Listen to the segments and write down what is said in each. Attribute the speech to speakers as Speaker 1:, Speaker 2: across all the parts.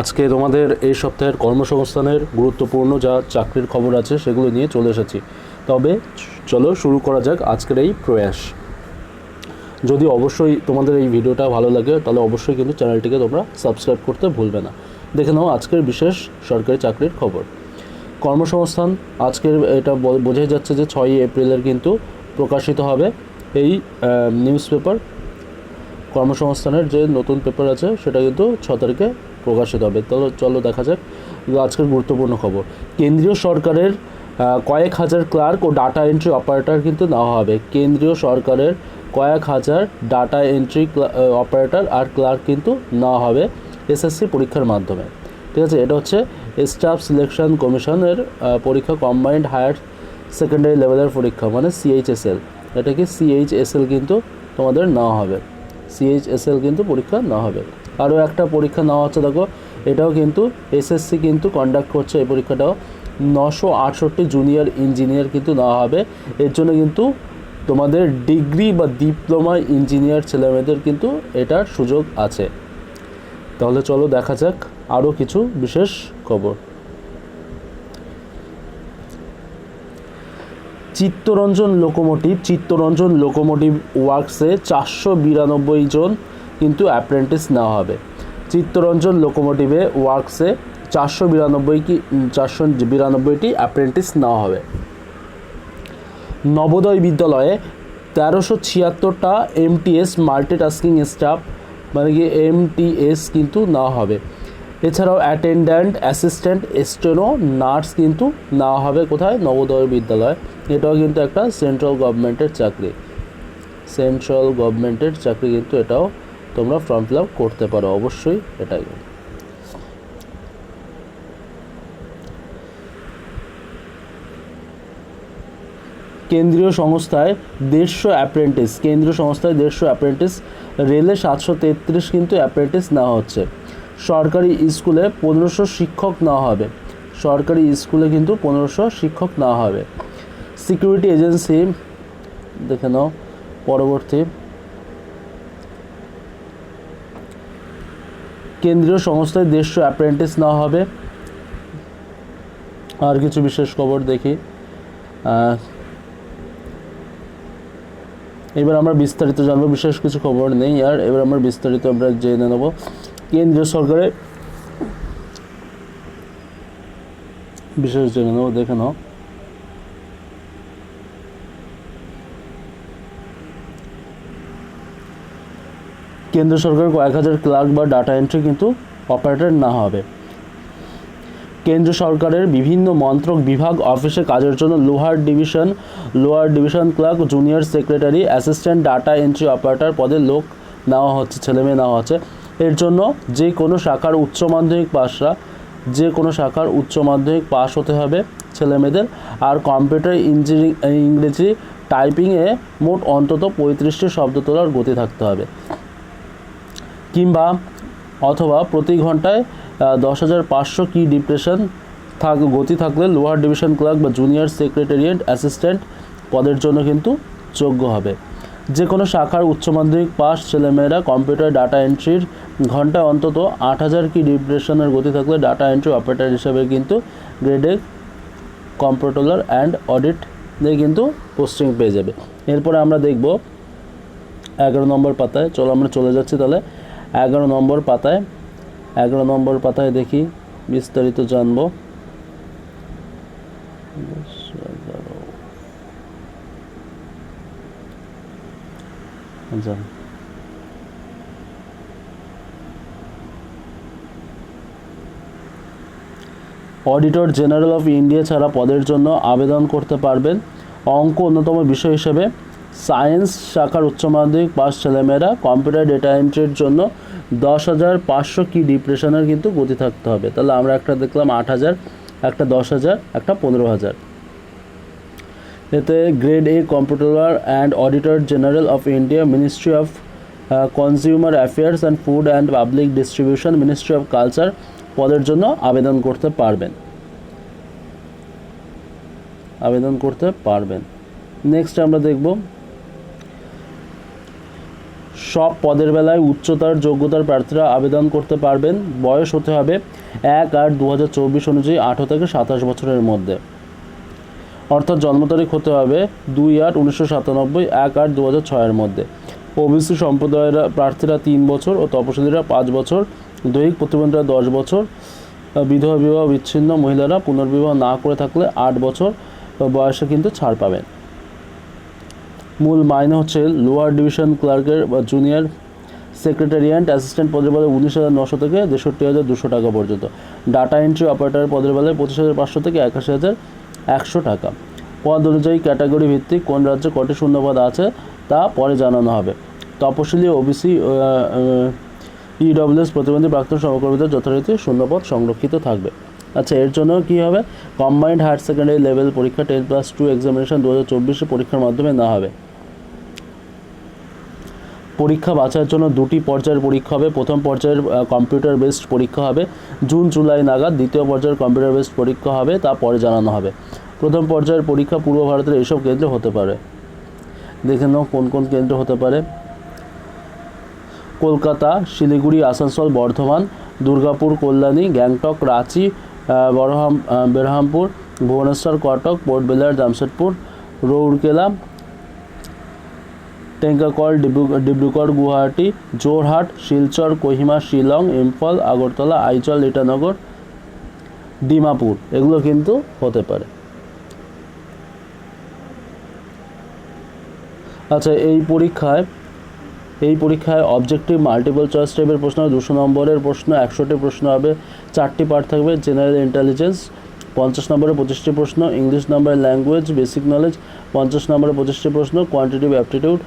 Speaker 1: আজকে তোমাদের এই সপ্তাহের কর্মসংস্থানের গুরুত্বপূর্ণ যা চাকরির খবর আছে সেগুলো নিয়ে চলে এসেছি। তবে চলো শুরু করা যাক আজকের এই প্রয়াস। যদি অবশ্যই তোমাদের এই ভিডিওটা ভালো লাগে, তাহলে অবশ্যই কিন্তু চ্যানেলটিকে তোমরা সাবস্ক্রাইব করতে ভুলবে না। দেখে নাও আজকের বিশেষ সরকারি চাকরির খবর। কর্মসংস্থান, আজকের এটা বোঝাই যাচ্ছে যে ছয়ই এপ্রিলের কিন্তু প্রকাশিত হবে এই নিউজ পেপার। কর্মসংস্থানের যে নতুন পেপার আছে, সেটা কিন্তু ছ তারিখে প্রকাশিত হবে। তো চলো দেখা যাক। আজকের গুরুত্বপূর্ণ খবর। কেন্দ্রীয় সরকারের কয়েক হাজার ক্লার্ক ও ডাটা এন্ট্রি অপারেটর কিন্তু নেওয়া হবে। কেন্দ্রীয় সরকারের কয়েক হাজার ডাটা এন্ট্রি অপারেটর আর ক্লার্ক কিন্তু নেওয়া হবে এসএসসি পরীক্ষার মাধ্যমে। ঠিক আছে? এটা হচ্ছে স্টাফ সিলেকশন কমিশনের পরীক্ষা, কম্বাইন্ড হায়ার সেকেন্ডারি লেভেলের পরীক্ষা মানে সিএইচএসএল। এটা কি সিএইচএসএল কিন্তু তোমাদের নেওয়া হবে। সিএইচএসএল কিন্তু পরীক্ষা নেওয়া হবে। আরও একটা পরীক্ষা নেওয়া হচ্ছে, দেখো। এটাও কিন্তু এসএসসি কিন্তু কন্ডাক্ট করছে এই পরীক্ষাটাও। নশো আটষট্টি জুনিয়র ইঞ্জিনিয়ার কিন্তু নেওয়া হবে। এর জন্য কিন্তু তোমাদের ডিগ্রি বা ডিপ্লোমা ইঞ্জিনিয়ার ছেলেমেয়েদের কিন্তু এটার সুযোগ আছে। তাহলে চলো দেখা যাক আরও কিছু বিশেষ খবর। চিত্তরঞ্জন লোকোমোটিভ চিত্তরঞ্জন লোকোমোটিভ ওয়ার্কসে চারশো বিরানব্বই জন কিন্তু অ্যাপ্রেন্টিস নেওয়া হবে। চিত্তরঞ্জন লোকোমোটিভে ওয়ার্কসে চারশো বিরানব্বই কি চারশো বিরানব্বইটি অ্যাপ্রেন্টিস নেওয়া হবে। নবোদয় বিদ্যালয়ে তেরোশো ছিয়াত্তরটা এমটিএস মাল্টিটাস্কিং স্টাফ মানে কি এমটিএস কিন্তু নেওয়া হবে। এছাড়াও অ্যাটেন্ড্যান্ট অ্যাসিস্ট্যান্ট স্টেনো নার্স কিন্তু নেওয়া হবে কোথায়? নবোদয় বিদ্যালয়। এটাও কিন্তু একটা সেন্ট্রাল গভর্নমেন্টের চাকরি। সেন্ট্রাল গভর্নমেন্টের চাকরি কিন্তু এটাও তোমরা ফর্ম ফিল আপ করতে পারো, অবশ্যই এটাই। কেন্দ্রীয় সংস্থায় দেড়শো অ্যাপ্রেন্টিস কেন্দ্রীয় সংস্থায় দেড়শো অ্যাপ্রেন্টিস রেলে সাতশো তেত্রিশ কিন্তু অ্যাপ্রেন্টিস নেওয়া হচ্ছে। সরকারি স্কুলে পনেরোশো শিক্ষক নেওয়া হবে। সরকারি স্কুলে কিন্তু পনেরোশো শিক্ষক নেওয়া হবে। সিকিউরিটি এজেন্সি, দেখে নাও, পরবর্তী। কেন্দ্রীয় সংস্থায় দেড়শো অ্যাপ্রেন্টিস নেওয়া হবে। আর কিছু বিশেষ খবর দেখি। এবার আমরা বিস্তারিত জানব, বিশেষ কিছু খবর নেই আর, এবার আমরা বিস্তারিত আমরা জেনে নেব। কেন্দ্রীয় সরকারের বিশেষ জেনে নেব, দেখে নাও। কেন্দ্র সরকার কয়েক হাজার ক্লার্ক বা ডাটা এন্ট্রি কিন্তু অপারেটর না হবে। কেন্দ্র সরকারের বিভিন্ন মন্ত্রক বিভাগ অফিসে কাজের জন্য lower division, lower division clerk, junior secretary, assistant data entry operator পদে লোক নেওয়া হচ্ছে ছেলেমেয়ে নেওয়া হচ্ছে। এর জন্য যে কোনো শাখার উচ্চ মাধ্যমিক পাশরা, যে কোনো শাখার উচ্চ মাধ্যমিক পাস হতে হবে ছেলেমেয়েদের আর কম্পিউটার ইঞ্জিনিয়ারিং, ইংরেজি টাইপিংয়ে মোট অন্তত পঁয়ত্রিশটি শব্দ তোলার গতি থাকতে হবে। কিংবা অথবা প্রতি ঘন্টায় দশ হাজার পাঁচশো কি ডিপ্রেশন থাক, গতি থাকলে লোয়ার ডিভিশন ক্লার্ক বা জুনিয়র সেক্রেটারিয়েট অ্যাসিস্ট্যান্ট পদের জন্য কিন্তু যোগ্য হবে। যে কোনো শাখার উচ্চ মাধ্যমিক পাস ছেলেমেয়েরা কম্পিউটার ডাটা এন্ট্রির ঘন্টায় অন্তত আট হাজার কি ডিপ্রেশনের গতি থাকলে ডাটা এন্ট্রি অপারেটর হিসেবে কিন্তু গ্রেডে কম্পিউটার অ্যান্ড অডিট দিয়ে কিন্তু পোস্টিং পেয়ে যাবে। এরপরে আমরা দেখব এগারো নম্বর পাতায়, চলো আমরা চলে যাচ্ছি তাহলে। এগারো নম্বর পাতায়, এগারো নম্বর পাতায় দেখি বিস্তারিত জানব। যান। অডিটর জেনারেল অফ ইন্ডিয়া ছাড়া পদের জন্য আবেদন করতে পারবেন অঙ্ক অন্যতম বিষয় হিসেবে সায়েন্স শাখার উচ্চ মাধ্যমিক পাস ছেলেমেয়েরা কম্পিউটার ডেটা এন্ট্রির জন্য দশ হাজার পাঁচশো কি ডিপ্রেশনের কিন্তু গতি থাকতে হবে। তাহলে আমরা একটা দেখলাম আট হাজার, একটা দশ হাজার, একটা পনেরো হাজার। এতে grade A comptroller and auditor general of India, ministry of consumer affairs and food and public distribution, ministry of culture পদের জন্য আবেদন করতে পারবেন। আবেদন করতে পারবেন। নেক্সট আমরা দেখব সব পদের বেলায় উচ্চতার যোগ্যতার প্রার্থীরা আবেদন করতে পারবেন। বয়স হতে হবে এক আট দু অনুযায়ী আঠারো থেকে সাতাশ বছরের মধ্যে। অর্থাৎ জন্ম তারিখ হতে হবে দুই আট উনিশশো সাতানব্বই এক আট দু ছয়ের মধ্যে। ওবিসি সম্প্রদায়ের প্রার্থীরা তিন বছর ও তপশিলীরা পাঁচ বছর। দৈহিক প্রতিবন্ধীরা দশ বছর। বিধবা বিবাহ বিচ্ছিন্ন মহিলারা পুনর্বিবাহ না করে থাকলে আট বছর। বয়সে কিন্তু ছাড় পাবেন। মূল মাইনে হচ্ছে লোয়ার ডিভিশন ক্লার্কের বা জুনিয়র সেক্রেটারিয়েন্ট অ্যাসিস্ট্যান্ট পদের বেলায় উনিশ হাজার নশো থেকে তেষট্টি হাজার দুশো টাকা পর্যন্ত। ডাটা এন্ট্রি অপারেটর পদের বেলায় পঁচিশ হাজার পাঁচশো থেকে একাশি হাজার একশো টাকা। পদ অনুযায়ী ক্যাটাগরি ভিত্তিক কোন রাজ্যে কটি শূন্যপদ আছে তা পরে জানানো হবে। তপশিলি ওবিসি ইডব্লিউএস প্রতিবন্ধী প্রাক্তন সহকর্মীদের যথারীতি শূন্যপদ সংরক্ষিত থাকবে। আচ্ছা এর জন্য কী হবে? কম্বাইন্ড হায়ার সেকেন্ডারি লেভেল পরীক্ষা টেন প্লাস টু এক্সামিনেশন দু হাজার পরীক্ষার মাধ্যমে না হবে। পরীক্ষা বাছাইয়ের জন্য দুটি পর্যায়ের পরীক্ষা হবে। প্রথম পর্যায়ের কম্পিউটার বেসড পরীক্ষা হবে। জুন জুলাই নাগাদ দ্বিতীয় পর্যায়ের কম্পিউটার বেসড পরীক্ষা হবে তা পরে জানানো হবে। প্রথম পর্যায়ের পরীক্ষা পূর্ব ভারতের এইসব কেন্দ্রে হতে পারে। দেখে নাও কোন কোন কেন্দ্র হতে পারে। কলকাতা, শিলিগুড়ি, আসানসোল, বর্ধমান, দুর্গাপুর, কল্যাণী, গ্যাংটক, রাঁচি আহ, বরহাম বেরহামপুর ভুবনেশ্বর কটক পোর্ট বেলার জামশেদপুর রৌরকেলা টেঙ্কাকল ডিব্রু- ডিব্রুগড় গুয়াহাটি জোরহাট শিলচর কোহিমা শিলং ইম্ফল আগরতলা আইচল ইটানগর ডিমাপুর। এগুলো কিন্তু হতে পারে। আচ্ছা এই পরীক্ষায় এই পরীক্ষায় অবজেক্টিভ মাল্টিপল চয়েস টাইপের প্রশ্ন, দুশো নম্বরের প্রশ্ন, একশোটি প্রশ্ন হবে, চারটি পার্ট থাকবে জেনারেল ইন্টেলিজেন্স পঞ্চাশ নম্বরে পঁচিশটি প্রশ্ন ইংলিশ নম্বরে ল্যাঙ্গুয়েজ বেসিক নলেজ পঞ্চাশ নম্বরে পঁচিশটি প্রশ্ন কোয়ান্টিটিভ অ্যাপটিটিউড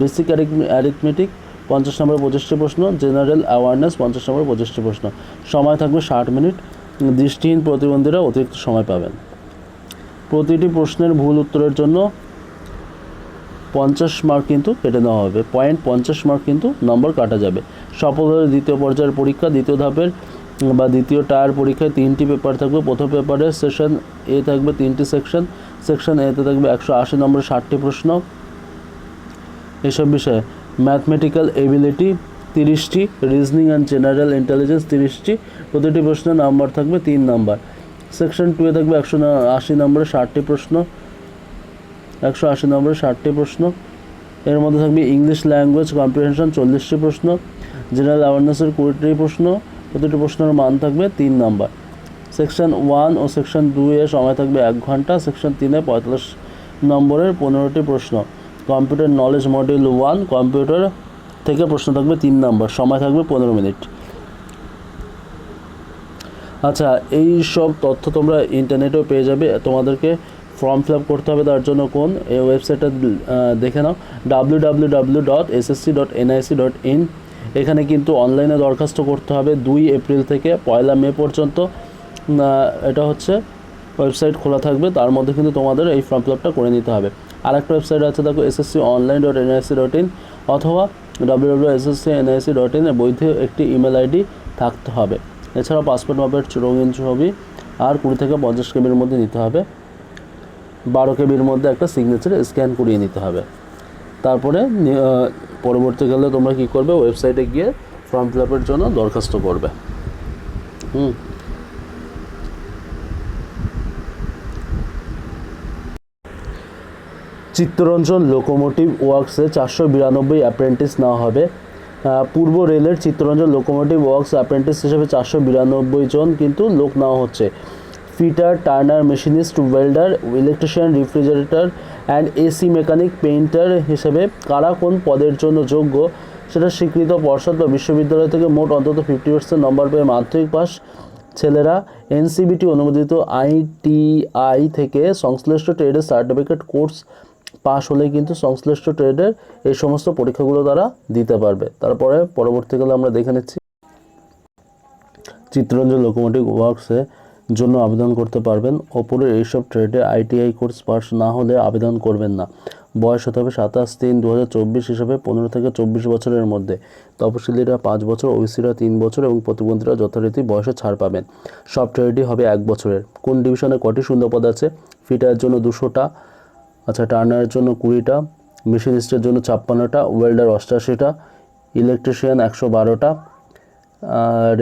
Speaker 1: বেসিক অ্যারিথমেটিক পঞ্চাশ নম্বরে পঁচিশটি প্রশ্ন জেনারেল অ্যাওয়ারনেস পঞ্চাশ নম্বরে পঁচিশটি প্রশ্ন। সময় থাকবে ষাট মিনিট। দৃষ্টিহীন প্রতিবন্ধীরা অতিরিক্ত সময় পাবেন। প্রতিটি প্রশ্নের ভুল উত্তরের জন্য পঞ্চাশ মার্ক কিন্তু কেটে নেওয়া হবে। পয়েন্ট পঞ্চাশ মার্ক কিন্তু নম্বর কাটা যাবে। সফল হলে দ্বিতীয় পর্যায়ের পরীক্ষা, দ্বিতীয় ধাপের বা দ্বিতীয় টায়ার পরীক্ষায় তিনটি পেপার থাকবে। প্রথম পেপারে সেশন এ থাকবে তিনটি সেকশন সেকশন এতে থাকবে একশো আশি নম্বরে ষাটটি প্রশ্ন। এসব বিষয়ে ম্যাথমেটিক্যাল এবিলিটি তিরিশটি রিজনিং অ্যান্ড জেনারেল ইন্টেলিজেন্স তিরিশটি, প্রতিটি প্রশ্নের নাম্বার থাকবে তিন নাম্বার সেকশন টুয়ে থাকবে একশো আশি নম্বরে ষাটটি প্রশ্ন। একশো আশি নম্বরে ষাটটি প্রশ্ন। এর মধ্যে থাকবে ইংলিশ ল্যাঙ্গুয়েজ কম্প্রিহেনশন চল্লিশটি প্রশ্ন। জেনারেল অ্যাওয়ারনেসের কুড়িটি প্রশ্ন। প্রতিটি প্রশ্নের মান থাকবে তিন নাম্বার। সেকশন ওয়ান ও সেকশন দুয়ে সময় থাকবে এক ঘণ্টা। সেকশন তিনে পঁয়তাল্লিশ নম্বরের পনেরোটি প্রশ্ন। Computer knowledge module one computer থেকে প্রশ্ন থাকবে তিন নাম্বার। সময় থাকবে পনেরো মিনিট। আচ্ছা এই সব তথ্য তোমরা ইন্টারনেটেও পেয়ে যাবে। তোমাদেরকে ফর্ম ফিল আপ করতে হবে, তার জন্য কোন, এই ওয়েবসাইটটা দেখে নাও W W W dot SSC dot NIC dot in এখানে কিন্তু অনলাইনে দরখাস্ত করতে হবে দুই এপ্রিল থেকে পয়লা মে পর্যন্ত। এটা হচ্ছে ওয়েবসাইট খোলা থাকবে, তার মধ্যে কিন্তু তোমাদের এই ফর্ম ফিল আপটা করে নিতে হবে। আরেকটা ওয়েবসাইট আছে, দেখো SSC online dot NIC dot in অথবা W W SSC NIC dot in বৈধ একটি ইমেল আইডি থাকতে হবে। এছাড়াও পাসপোর্ট মাপের রঙিন ছবি, আর কুড়ি থেকে পঞ্চাশ কেবির মধ্যে নিতে হবে। বারো কেবির মধ্যে একটা সিগনেচার স্ক্যান করিয়ে নিতে হবে। তারপরে পরবর্তীকালে তোমরা কি করবে ওয়েবসাইটে গিয়ে ফর্ম ফিল আপের জন্য দরখাস্ত করবে। হুম। চিত্তরঞ্জন লোকোমোটিভ ওয়ার্কসে চারশো বিরানব্বই অ্যাপ্রেন্টিস নেওয়া হবে। পূর্ব রেলের চিত্তরঞ্জন লোকোমোটিভ ওয়ার্কস অ্যাপ্রেন্টিস হিসেবে চারশো বিরানব্বই জন কিন্তু লোক নেওয়া হচ্ছে। Fitter, turner, machinist, welder, electrician, refrigerator and AC mechanic, painter হিসেবে কারা কোন পদের জন্য যোগ্য? সেটা স্বীকৃত পর্ষদ বা বিশ্ববিদ্যালয় থেকে মোট অন্তত ফিফটি পার্সেন্ট নম্বর পেয়ে মাধ্যমিক পাস ছেলেরা এনসিবিটি অনুমোদিত আইটিআই থেকে সংশ্লিষ্ট ট্রেডের সার্টিফিকেট কোর্স পাশ হলেই কিন্তু সংশ্লিষ্ট ট্রেডের এই সমস্ত পরীক্ষাগুলো তারা দিতে পারবে। তারপরে পরবর্তীকালে আমরা দেখে নিচ্ছি। চিত্তরঞ্জন লোকোমোটিভ ওয়ার্কসে জন্য আবেদন করতে পারবেন। ওপরের এইসব ট্রেডে আইটিআই কোর্স পাস না হলে আবেদন করবেন না। বয়স হতে হবে সাতাশ তিন দু হিসাবে পনেরো থেকে চব্বিশ বছরের মধ্যে। তপশিলীরা পাঁচ বছর, ওবিসিরা তিন বছর এবং প্রতিবন্ধীরা যথারীতি বয়সে ছাড় পাবেন। সব ট্রেডই হবে এক বছরের। কোন ডিভিশনে কটি শূন্যপদ আছে? ফিটারের জন্য দুশোটা আচ্ছা টার্নারের জন্য কুড়িটা, মেশিনিস্টের জন্য ছাপ্পান্নটা, ওয়েল্ডার অষ্টাশিটা, ইলেকট্রিশিয়ান একশো বারোটা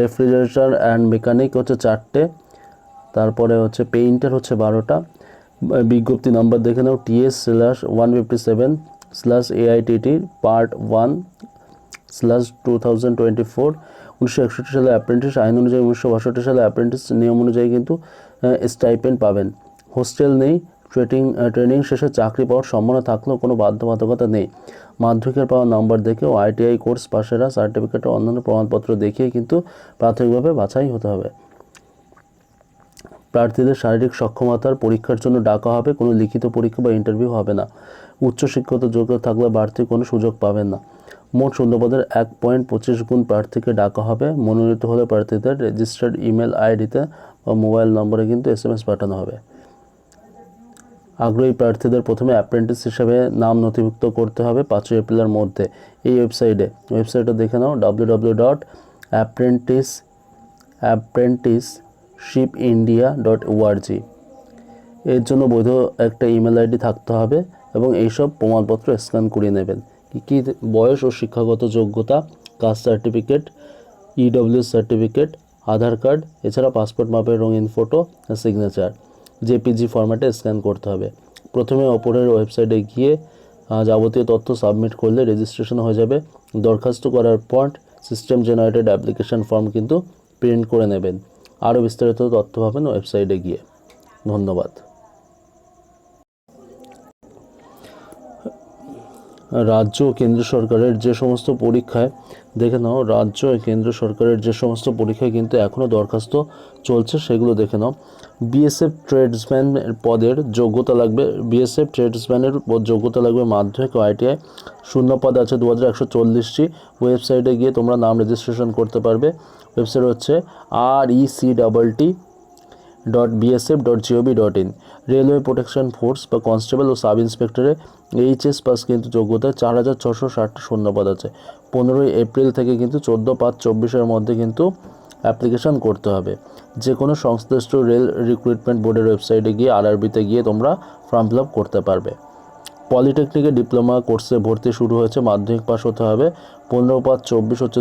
Speaker 1: রেফ্রিজারেটর অ্যান্ড মেকানিক হচ্ছে চারটে তারপরে হচ্ছে পেইন্টার হচ্ছে বারোটা। বিজ্ঞপ্তি নাম্বার দেখে নাও TS slash one fifty seven slash AITT part one slash two thousand twenty four উনিশশো একষট্টি সালে অ্যাপ্রেন্টিস আইন অনুযায়ী উনিশশো বাষট্টি সালে অ্যাপ্রেন্টিস নিয়ম অনুযায়ী কিন্তু স্টাইপেন্ড পাবেন। হোস্টেল নেই ট্রেনিং ট্রেনিং শেষে চাকরি পাওয়ার সম্ভাবনা থাকলেও কোনো বাধ্যবাধকতা নেই। মাধ্যমিকের পাওয়া নাম্বার দেখেও আইটিআই কোর্স পাশেরা সার্টিফিকেট ও অন্যান্য প্রমাণপত্র দেখিয়ে কিন্তু প্রাথমিকভাবে বাছাই হতে হবে। প্রার্থীদের শারীরিক সক্ষমতার পরীক্ষার জন্য ডাকা হবে, কোনো লিখিত পরীক্ষা বা ইন্টারভিউ হবে না। উচ্চশিক্ষিত যোগ্যতা থাকলে বাড়তি কোনো সুযোগ পাবেন না। মোট শূন্যপদের এক পয়েন্ট পঁচিশ গুণ প্রার্থীকে ডাকা হবে। মনোনীত হলে প্রার্থীদের রেজিস্টার্ড ইমেল আইডিতে বা মোবাইল নম্বরে কিন্তু এস এম এস পাঠানো হবে। আগ্রহী প্রার্থীদের প্রথমে অ্যাপ্রেন্টিস হিসেবে নাম নথিভুক্ত করতে হবে পাঁচই এপ্রিলের মধ্যে। এই ওয়েবসাইটে ওয়েবসাইটটা দেখে নাও W W dot apprentice apprentice apprenticeship India dot ORG এর জন্য বৈধ একটা ইমেল আইডি থাকতে হবে এবং এইসব প্রমাণপত্র স্ক্যান করিয়ে নেবেন। কী কী বয়স ও শিক্ষাগত যোগ্যতা, caste certificate EWS certificate, Aadhaar card, এছাড়া পাসপোর্ট মাপের রঙিন ফটো সিগনেচার জেপিজি ফরম্যাটে স্ক্যান করতে হবে। প্রথমে অপরের ওয়েবসাইটে গিয়ে যাবতীয় তথ্য সাবমিট করলে রেজিস্ট্রেশন হয়ে যাবে। দরখাস্ত করার পর সিস্টেম জেনারেটেড অ্যাপ্লিকেশন ফর্ম কিন্তু প্রিন্ট করে নেবেন। আরও বিস্তারিত তথ্য পাবেন ওয়েবসাইটে গিয়ে। ধন্যবাদ। রাজ্য ও কেন্দ্র সরকারের যে সমস্ত পরীক্ষায়, দেখে নাও, রাজ্য ও কেন্দ্র সরকারের যে সমস্ত পরীক্ষায় কিন্তু এখনও দরখাস্ত চলছে, সেগুলো দেখে নাও। বিএসএফ ট্রেডসম্যান পদের যোগ্যতা লাগবে বিএসএফ ট্রেডসম্যানের যোগ্যতা লাগবে মাধ্যমিক ও আইটিআই শূন্য পদ আছে দু হাজার একশো চল্লিশটি। ওয়েবসাইটে গিয়ে তোমরা নাম রেজিস্ট্রেশন করতে পারবে। ওয়েবসাইট হচ্ছে R E C double T dot BSF dot GOV dot in railway protection force বা কনস্টেবল ও সাব ইন্সপেক্টরে এইচএস পাস কিন্তু যোগ্যতায় চার হাজার ছশো ষাটটা শূন্যপদ আছে। পনেরোই এপ্রিল থেকে কিন্তু চোদ্দ পাঁচ চব্বিশের মধ্যে কিন্তু অ্যাপ্লিকেশন করতে হবে। যে কোনো সংশ্লিষ্ট রেল রিক্রুটমেন্ট বোর্ডের ওয়েবসাইটে গিয়ে আরআরবিতে গিয়ে তোমরা ফর্ম ফিল আপ করতে পারবে। পলিটেকনিকে ডিপ্লোমা কোর্সে ভর্তি শুরু হয়েছে, মাধ্যমিক পাস হতে হবে। পনেরো পাঁচ চব্বিশ হচ্ছে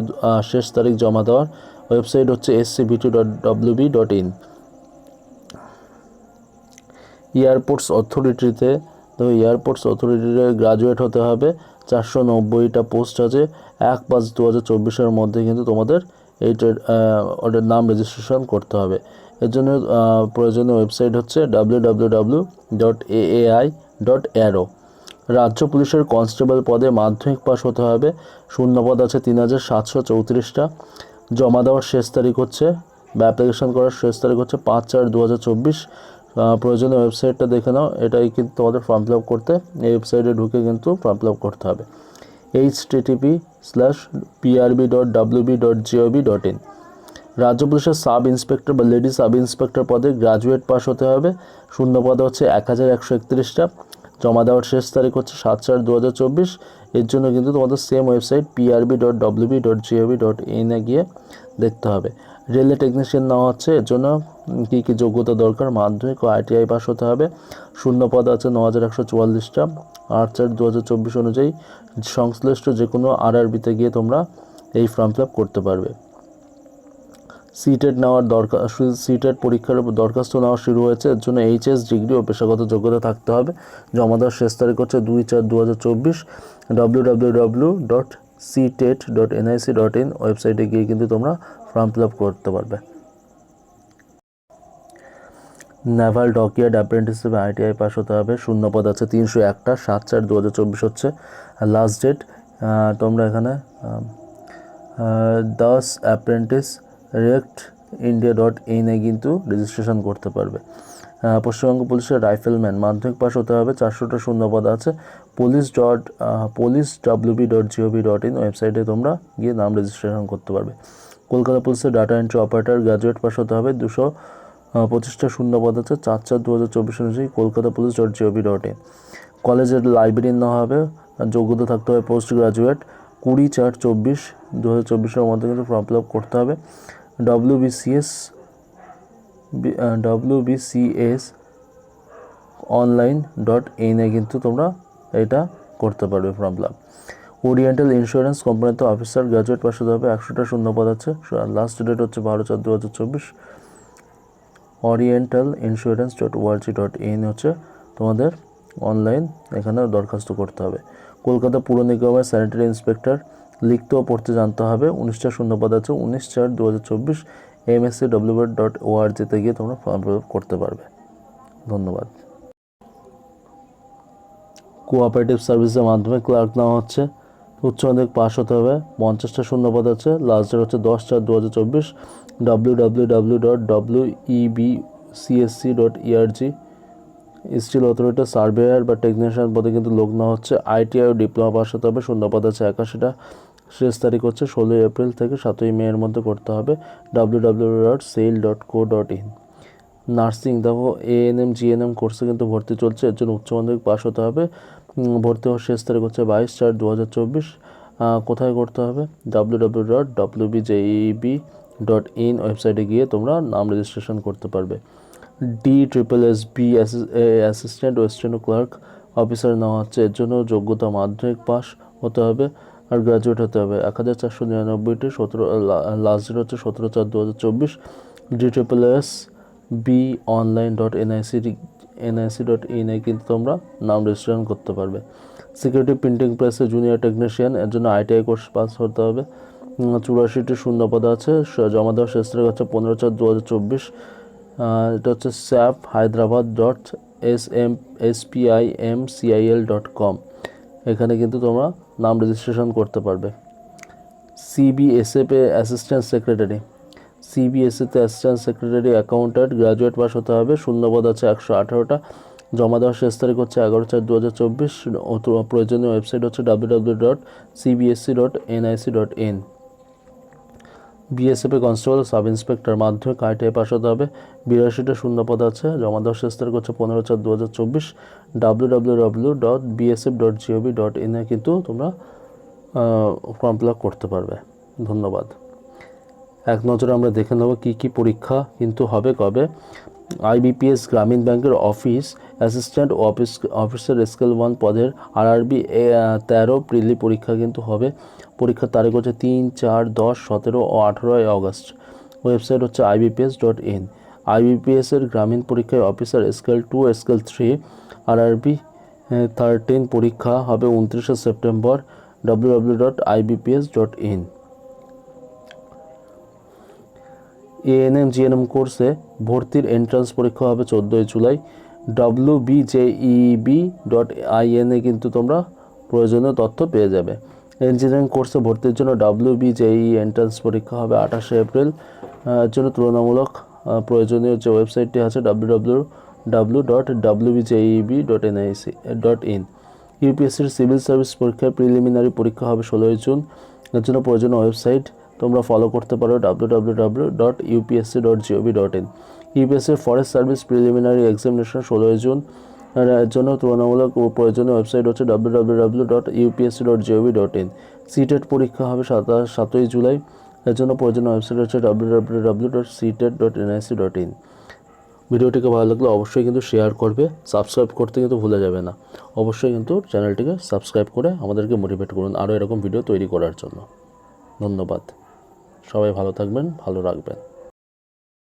Speaker 1: শেষ তারিখ জমা দেওয়ার। ওয়েবসাইট হচ্ছে S C VT dot WB dot in airports অথরিটিতে, তো এয়ারপোর্টস অথরিটিতে গ্রাজুয়েট হতে হবে। চারশো নব্বইটা পোস্ট আছে। এক পাঁচ দু হাজার চব্বিশের মধ্যে কিন্তু তোমাদের এইটার ওটার নাম রেজিস্ট্রেশন করতে হবে। এর জন্য প্রয়োজনীয় ওয়েবসাইট হচ্ছে W W W dot AAI dot aero রাজ্য পুলিশের কনস্টেবল পদে মাধ্যমিক পাশ হতে হবে। শূন্য পদ আছে তিন হাজার সাতশো চৌত্রিশটা। জমা দেওয়ার শেষ তারিখ হচ্ছে, বা অ্যাপ্লিকেশন করার শেষ তারিখ হচ্ছে পাঁচ চার দু হাজার চব্বিশ। প্রয়োজনীয় ওয়েবসাইটটা দেখে নাও, এটাই কিন্তু তোমাদের ফর্ম ফিল আপ করতে, এই ওয়েবসাইটে ঢুকে কিন্তু ফর্ম ফিল আপ করতে হবে। H TTP slash PRB dot WB dot GOB dot in রাজ্য পুলিশের সাব ইন্সপেক্টর বা লেডি সাব ইন্সপেক্টর পদে গ্রাজুয়েট পাস হতে হবে। শূন্য পদ হচ্ছে এক হাজার একশো একত্রিশটা। জমা দেওয়ার শেষ তারিখ হচ্ছে সাত চার দু হাজার চব্বিশ। এর জন্য কিন্তু তোমাদের same website PRB dot WB dot GOV dot ইনে গিয়ে দেখতে হবে। রেলে টেকনিশিয়ান নেওয়া হচ্ছে, এর জন্য কী কী যোগ্যতা দরকার, মাধ্যমিক ও আইটিআই পাস হতে হবে। শূন্য পদ আছে ন হাজার একশো চুয়াল্লিশটা। আট চার দু হাজার চব্বিশ অনুযায়ী সংশ্লিষ্ট যে কোনো আর আরআরবিতে গিয়ে তোমরা এই ফর্ম ফিল আপ করতে পারবে। সিটেট নেওয়ার দরকার সিটেট পরীক্ষার দরখাস্ত নেওয়া শুরু হয়েছে। এর জন্য এইচএস ডিগ্রি ও পেশাগত যোগ্যতা থাকতে হবে। জমা দেওয়ার শেষ তারিখ হচ্ছে দুই চার দু হাজার চব্বিশ। W W W dot CTET dot NIC dot in ওয়েবসাইটে গিয়ে কিন্তু তোমরা ফর্ম ফিল আপ করতে পারবে। নেভাল ডকইয়ার্ড অ্যাপ্রেন্টিস হিসেবে আইটিআই পাস হতে হবে। শূন্য পদ আছে তিনশো একটা, সাত চার দু হাজার চব্বিশ হচ্ছে লাস্ট ডেট তোমরা এখানে দশ অ্যাপ্রেন্টিস রেক্ট ইন্ডিয়া ডট ইনে কিন্তু রেজিস্ট্রেশন করতে পারবে। পশ্চিমবঙ্গ পুলিশের রাইফেলম্যান, মাধ্যমিক পাস হতে হবে, চারশোটা শূন্য পদ আছে। Police dot police WB dot GOV dot in ওয়েবসাইটে তোমরা গিয়ে নাম রেজিস্ট্রেশন করতে পারবে। কলকাতা পুলিশের data entry operator graduate pass হতে হবে, দুশো পঁচিশটা শূন্য পদ আছে, চার চার দু হাজার চব্বিশ অনুযায়ী Kolkata police dot GOV dot in কলেজের লাইব্রেরি নেওয়া হবে, যোগ্যতা থাকতে হবে পোস্ট গ্রাজুয়েট কুড়ি চার চব্বিশ দু হাজার চব্বিশের মধ্যে কিন্তু ফর্ম ফিল আপ করতে হবে। W BCS W BCS online dot ইনে কিন্তু তোমরা এটা করতে পারবে form fill up oriental insurance কোম্পানিতে অফিসার গ্র্যাজুয়েট পাস হতে হবে, একশোটা শূন্য পদ আছে। লাস্ট ডেট হচ্ছে বারো চার দু হাজার চব্বিশ। Oriental insurance dot ORG dot in হচ্ছে তোমাদের অনলাইন এখানে দরখাস্ত করতে হবে। কলকাতা পুর নিগমের স্যানিটারি ইন্সপেক্টর লিখতে ও পড়তে জানতে হবে। উনিশটা শূন্য পদ আছে, উনিশ চার দু হাজার চব্বিশ এমএসসি ডব্লিউবেড ডট ওআরজিতে গিয়ে তোমরা ফর্ম ফিল করতে পারবে। ধন্যবাদ। কোঅপারেটিভ সার্ভিসের মাধ্যমে ক্লার্ক নেওয়া হচ্ছে। উচ্চ মাধ্যমিক পাস হতে হবে। পঞ্চাশটা শূন্য পদ আছে লাস্ট ডেট হচ্ছে দশ চার দু হাজার চব্বিশ W W W dot W EB CSC dot ERG steel authority surveyor বা টেকনিশিয়ান পদে কিন্তু লোক নেওয়া হচ্ছে। আইটিআই ও ডিপ্লোমা পাস হতে হবে, শূন্য পদ আছে, একাশিটা। শেষ তারিখ হচ্ছে ষোলোই এপ্রিল থেকে সাতই মে এর মধ্যে করতে হবে W W dot SAIL dot co dot in nursing দেখো এএনএম জিএনএম কোর্সে কিন্তু ভর্তি চলছে, এর জন্য উচ্চ মাধ্যমিক পাস হতে হবে। ভর্তি হওয়ার শেষ তারিখ হচ্ছে বাইশ চার দু হাজার চব্বিশ কোথায় করতে হবে? W W dot W BJEB dot in ওয়েবসাইটে গিয়ে তোমরা নাম রেজিস্ট্রেশন করতে পারবে। D triple S B assistant western clerk officer নেওয়া হচ্ছে, এর জন্য যোগ্যতা মাধ্যমিক পাস হতে হবে। আর গ্র্যাজুয়েট হতে হবে। এক হাজার চারশো নিরানব্বইটি, সতেরো লাস্ট ডেট হচ্ছে সতেরো চার দু হাজার চব্বিশ D triple S B online dot NIC NIC dot ইনে কিন্তু তোমরা নাম রেজিস্ট্রেশন করতে পারবে। সিকিউরিটি প্রিন্টিং প্রেসে জুনিয়র টেকনিশিয়ান এর জন্য আইটিআই কোর্স পাস হতে হবে। চুরাশিটি শূন্য পদ আছে জমা দেওয়ার শেষ তারিখ হচ্ছে পনেরো চার দু হাজার চব্বিশ এটা হচ্ছে sap Hyderabad dot S M S P I M CIL dot com এখানে কিন্তু তোমরা নাম রেজিস্ট্রেশন করতে পারবে। CBSF assistant secretary সিবিএসএতে assistant secretary accountant graduate pass হতে হবে। শূন্যপদ আছে একশো আঠারোটা। জমা দেওয়ার শেষ তারিখ হচ্ছে এগারো চার দু হাজার চব্বিশ প্রয়োজনীয় ওয়েবসাইট হচ্ছে W W dot CBSC dot NIC dot in বিএসএফে constable, sub inspector মাধ্যমিক আইটিআই পাস হতে হবে। বিরাশিটা শূন্য পদ আছে। জমা দেওয়ার শেষ তারিখ হচ্ছে পনেরো চার দু হাজার চব্বিশ। W W W dot BSF dot GOV dot ইনে কিন্তু তোমরা ফর্ম ফিল করতে পারবে। ধন্যবাদ। এক নজরে আমরা দেখে নেব কী কী পরীক্ষা কিন্তু হবে কবে। আইবিপিএস গ্রামীণ ব্যাংকের office assistant office, officer scale one পদের আরআরবি তেরো প্রিলি পরীক্ষা কিন্তু হবে। পরীক্ষার তারিখ হচ্ছে তিন চার দশ সতেরো ও আঠেরোই আগস্ট ওয়েবসাইট হচ্ছে আইবিপিএস ডট ইন। আইবিপিএসের গ্রামীণ পরীক্ষায় officer scale two, scale three, RRB thirteen পরীক্ষা হবে উনত্রিশে September. W dot IBPS dot in. ANM GNM কোর্সে ভর্তির এন্ট্রান্স পরীক্ষা হবে চোদ্দোই July. W BJEB dot INA কিন্তু তোমরা প্রয়োজনীয় তথ্য পেয়ে যাবে। ইঞ্জিনিয়ারিং কোর্সে ভর্তির জন্য ডব্লিউ বিজেই এন্ট্রান্স পরীক্ষা হবে আঠাশে এপ্রিল। জন্য তুলনামূলক প্রয়োজনীয় যে ওয়েবসাইটটি আছে W W W dot W BJEB dot NIC dot in ইউপিএসসির civil service পরীক্ষার প্রিলিমিনারি পরীক্ষা হবে ষোলোই জুন। এর জন্য প্রয়োজনীয় ওয়েবসাইট তোমরা ফলো করতে পারো W W W dot UPSC dot GOV dot in ইউপিএসসির forest service preliminary examination ষোলোই জুন। এর জন্য তুলনামূলক প্রয়োজনীয় ওয়েবসাইট হচ্ছে W W W dot UPSC dot GOV dot in CTET পরীক্ষা হবে সাতাশ, সাতই জুলাই। এর জন্য প্রয়োজনীয় ওয়েবসাইট হচ্ছে W W W dot CTET dot NIC dot in ভিডিওটিকে ভালো লাগলে অবশ্যই কিন্তু শেয়ার করবে সাবস্ক্রাইব করতে কিন্তু ভুলে যাবে না। অবশ্যই কিন্তু চ্যানেলটিকে সাবস্ক্রাইব করে আমাদেরকে মোটিভেট করুন আরও এরকম ভিডিও তৈরি করার জন্য। ধন্যবাদ। সবাই ভালো থাকবেন ভালো রাখবেন।